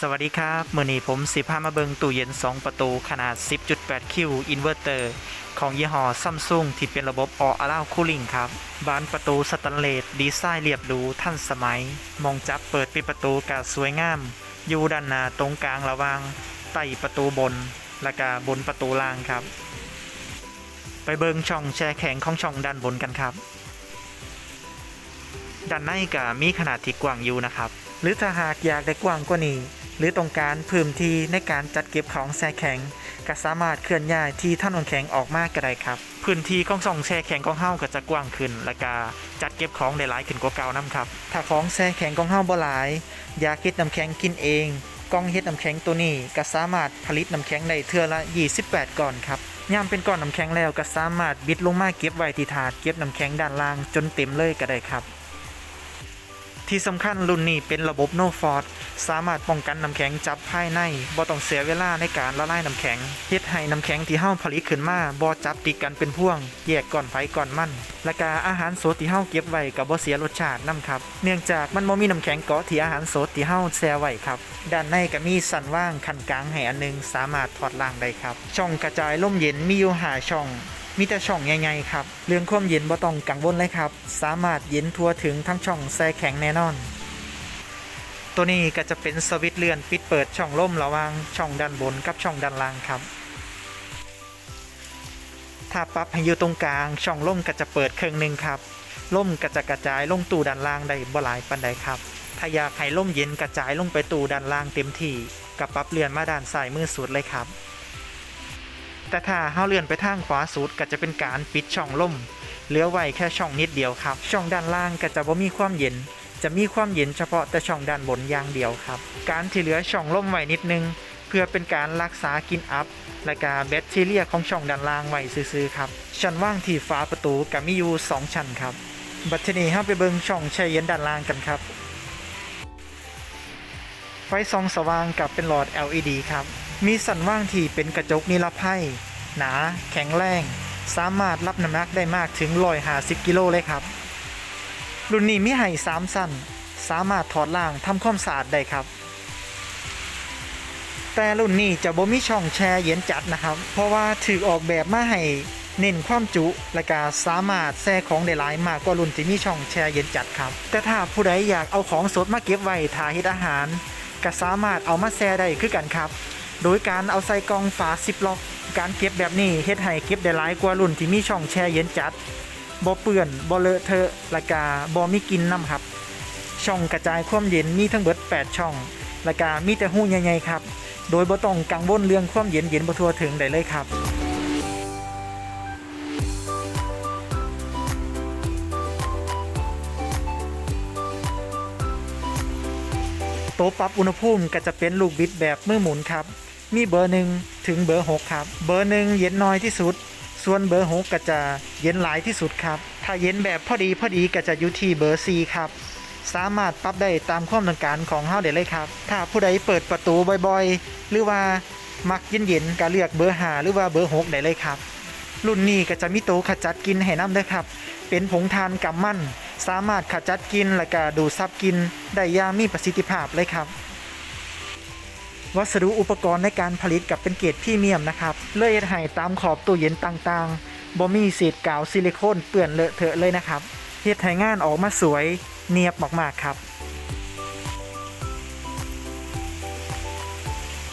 สวัสดีครับ มือนี้ผมสิพามาเบิงตู้เย็น 2 ประตูขนาด 10.8 คิวอินเวอร์เตอร์ของยี่ห้อซัมซุงที่เป็นระบบออ a า o คูลิ่งครับ บานประตูสแตนเลสดีไซน์เรียบหรูทันสมัย มองจับเปิดปิดประตูกาสวยงาม อยู่ด้านหน้าตรงกลางระว่างใต้ประตูบน และกาบนประตูล่างครับ ไปเบิงช่องแช่แข็งของช่องด้านบนกันครับ ด้านในก็มีขนาดที่กว้างอยู่นะครับ หรือถ้าหากอยากได้กว้างกว่านี้ หรือต้องการพื้นที่ในการจัดเก็บของแช่แข็งก็สามารถเคลื่อนย้ายที่ท่านนแข็งออกมากก็ได้ครับ พื้นที่ของช่องแช่แข็งของเฮาก็จะกว้างขึ้น และก็จัดเก็บของได้หลายขึ้นกว่าเก่านํครับ ถ้าของแช่แข็งของเฮาบ่หลาย อยากเฮ็ดน้ำแข็งกินเองกล่องเฮ็ดน้ำแข็งตัวนี้ก็สามารถผลิตน้ำแข็งได้เทื่อละ 28ก่อนครับยามเป็นก้อนน้ำแข็งแล้วก็สามารถบิดลงมาเก็บไว้ที่ถาดเก็บน้ำแข็งด้านล่างจนเต็มเลยก็ได้ครับ ที่สำคัญรุ่นนี้เป็นระบบ No Force สามารถป้องกันน้ำแข็งจับภายในบ่ต้องเสียเวลาในการละลายน้ำแข็งเฮ็ดให้น้ำแข็งที่เฮาผลิตขึ้นมาบ่จับติดกันเป็นพ่วง แยกก่อนไฟก่อนมันและกาอาหารสดที่เฮาเก็บไว้ก็บ่เสียรสชาตินํครับ เนื่องจากมันบ่มีน้ำแข็งเกาะที่อาหารสดที่เฮาแช่ไว้ครับด้านในก็มีสันว่างคันกลางให้อันหนึงสามารถถอดล่างได้ครับ ช่องกระจายลมเย็นมีอยู่หาช่อง มีแต่ช่องใหญ่ๆครับ เรื่องความเย็นบ่ต้องกังวลเลยครับ สามารถเย็นทั่วถึงทั้งช่องแช่แข็งแน่นอน ตัวนี้ก็จะเป็นสวิตช์เลื่อนปิดเปิดช่องล่มระหว่างช่องด้านบนกับช่องด้านล่างครับ ถ้าปรับให้อยู่ตรงกลางช่องล่มก็จะเปิดเครื่องหนึ่งครับล่มก็จะกระจายลงตู้ด้านล่างได้บ่หลายปานใดครับ ถ้าอยากให้ล่มเย็นกระจายลงไปตู้ด้านล่างเต็มที่ก็ปรับเลื่อนมาด้านซ้ายมือสุดเลยครับ แต่ถ้าเฮาเลื่อนไปทางขวาสุดก็จะเป็นการปิดช่องลมเหลือไว้แค่ช่องนิดเดียวครับ ช่องด้านล่างก็จะบ่มีความเย็น จะมีความเย็นเฉพาะแต่ช่องด้านบนอย่างเดียวครับ การที่เหลือช่องลมไว้นิดนึง เพื่อเป็นการรักษากินอัพ และกาแบคทีเรียของช่องด้านล่างไว้ซื่อๆครับ ชั้นว่างที่ฝาประตูกับมีอยู่2ชั้นครับ บัดทีนี้เราไปเบิ่งช่องแช่เย็นด้านล่างกันครับ ไฟส่องสว่างกับเป็นหลอด LED ครับ มีสันว่างที่เป็นกระจกนิรภัย หนา แข็งแรง สามารถรับน้ำหนักได้มากถึง150กิโลเลยครับ รุ่นนี้มีให้3สั้น สามารถถอดล่างทำความสะอาดได้ครับ แต่รุ่นนี้จะบ่มีช่องแช่เย็นจัดนะครับ เพราะว่าถือออกแบบมาให้เน้นความจุ และก็สามารถแช่ของได้หลายมากกว่ารุ่นที่มีช่องแช่เย็นจัดครับ แต่ถ้าผู้ใดอยากเอาของสดมาเก็บไว้ทาเฮ็ดอาหาร ก็สามารถเอามาแช่ได้คือกันครับ โดยการเอาใส่กล่องฝาซิปล็อก การเก็บแบบนี้เฮ็ดให้เก็บได้หลายกว่ารุ่นที่มีช่องแช่เย็นจัดบ่เปื้อนบ่เลอะเทอะและกาบ่มีกินน้ำครับ ช่องกระจายความเย็นมีทั้งเบิด 8 ช่องและกามีแต่หูใหญ่ๆครับ โดยบ่ต้องกังวลเรื่องความเย็นเย็นบ่ทั่วถึงได้เลยครับโต๊ะปรับอุณหภูมิก็จะเป็นลูกบิดแบบมือหมุนครับ มีเบอร์หนึ่งถึงเบอร์6ครับ เบอร์หนึ่งเย็นน้อยที่สุด ส่วนเบอร์6ก็จะเย็นหลายที่สุดครับ ถ้าเย็นแบบพอดีพอดีก็จะอยู่ที่เบอร์4ครับ สามารถปรับได้ตามความต้องการของเฮาได้เลยครับ ถ้าผู้ใดเปิดประตูบ่อยๆ หรือว่ามักเย็นๆก็เลือกเบอร์5หรือว่าเบอร์6ได้เลยครับรุ่นนี้ก็จะมีโตขจัดกินให้น้ำด้วยครับ เป็นผงทานกำมันสามารถขจัดกินและก็ดูดซับกินได้อย่างมีประสิทธิภาพเลยครับ วัสดุอุปกรณ์ในการผลิตกับเป็นเกรดพรีเมียมนะครับ เลยเฮ็ดให้ตามขอบตู้เย็นต่างๆบ่มีเศษกาวซิลิโคนเปื้อนเลอะเทอะเลยนะครับเฮ็ดให้งานออกมาสวยเนียบมากๆครับ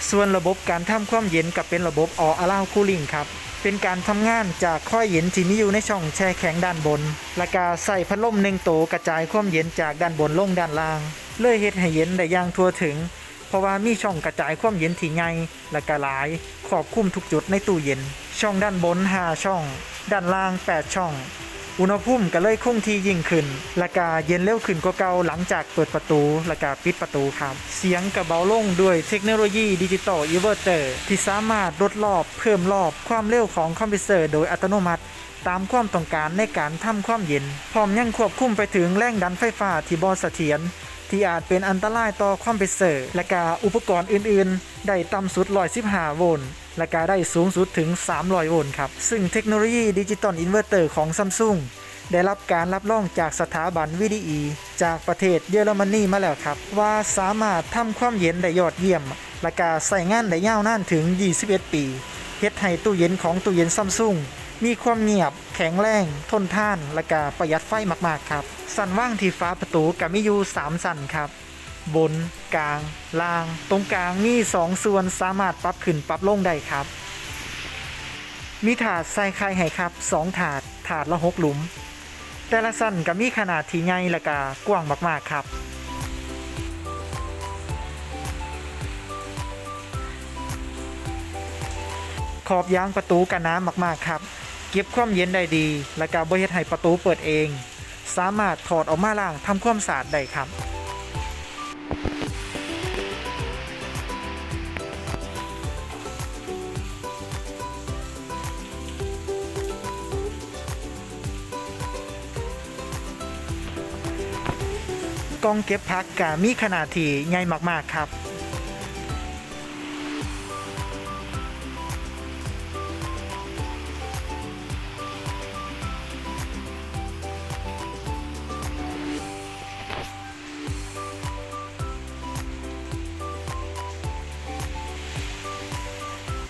ส่วนระบบการทำความเย็นกับเป็นระบบ All Around Cooling ครับเป็นการทำงานจากข้อยเย็นที่มีอยู่ในช่องแช่แข็งด้านบน และก็ใส่พัดลมหนึ่งโตวกระจายความเย็นจากด้านบนลงด้านล่าง เลยเฮ็ดให้เย็นได้อย่างทั่วถึง เพราะว่ามีช่องกระจายความเย็นที่ใหญ่และก็หลายครอบคลุมทุกจุดในตู้เย็น ช่องด้านบน 5 ช่อง ด้านล่าง 8 ช่อง อุณหภูมิก็เลยคงที่ยิ่งขึ้นและกาเย็นเร็วขึ้นกว่าเก่าหลังจากเปิดประตูและกาปิดประตูครับ เสียงกระเบาลงด้วยเทคโนโลยีดิจิตอลอินเวอร์เตอร์ที่สามารถลดรอบเพิ่มรอบความเร็วของคอมพิวเตอร์โดยอัตโนมัติตามความต้องการในการทำความเย็น พร้อมยังควบคุมไปถึงแรงดันไฟฟ้าที่บ่เสถียร ที่อาจเป็นอันตรายต่อคอมเพิวเตอร์ และกาอุปกรณ์อื่นๆ ได้ต่ำสุด 115 โวลต์และกาได้สูงสุดถึง 300 โวลต์ครับ ซึ่งเทคโนโลยีดิจิตอลอินเวอร์เตอร์ของซัมซุงได้รับการรับรองจากสถาบันวิดีอีจากประเทศเยอรมนีมาแล้วครับ ว่าสามารถทำความเย็นได้ยอดเยี่ยม และก็ใส่งานได้ยาวนานถึง 21 ปีเฮ็ดให้ตู้เย็นของตู้เย็นซัมซุงมีความเงียบ แข็งแรง ทนทาน และก็ประหยัดไฟมาก ๆ ครับ สันว่างที่ฟ้าประตูก็มีอยู่3สันครับ บนกลาง ล่าง ตรงกลางมี 2 ส่วนสามารถปรับขึ้นปรับลงได้ครับ มีถาดใส่ไข่ให้ครับ 2 ถาด ถาดละ 6 หลุม แต่ละสันก็มีขนาดที่ใหญ่และก็กว้างมาก ๆ ครับขอบยางประตูกันน้ำมาก ๆ ครับ เก็บความเย็นได้ดี และก็บ่เฮ็ดให้ประตูเปิดเอง สามารถถอดออกมาล้างทำความสะอาดได้ครับ กล่องเก็บพักกะมีขนาดที่ใหญ่มากๆครับ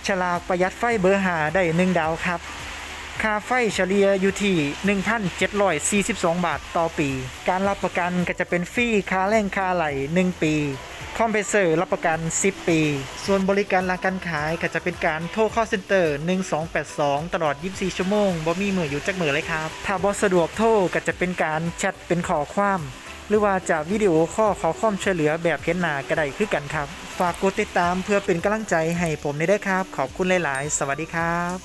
ฉลากประหยัดไฟเบอร์หาได้หนึ่งดาวครับ ค่าไฟเฉลี่ยอยู่ที่ 1,742 บาทต่อปี การรับประกันก็จะเป็นฟรีค่าแรงค่าไหล 1 ปี คอมเพรสเซอร์รับประกัน 10 ปี ส่วนบริการหลังการขายก็จะเป็นการโทร call center 1282 ตลอด 24 ชั่วโมงบ่มีมืออยู่จักมือเลยครับ ถ้าบ่สะดวกโทรก็จะเป็นการแชทเป็นขอความ หรือว่าจะวิดีโอข้อขอความช่วยเหลือแบบเพ้นหนาก็ได้คือกันครับ ฝากกดติดตามเพื่อเป็นกำลังใจให้ผมได้ด้ครับ ขอบคุณหลาย ๆ สวัสดีครับ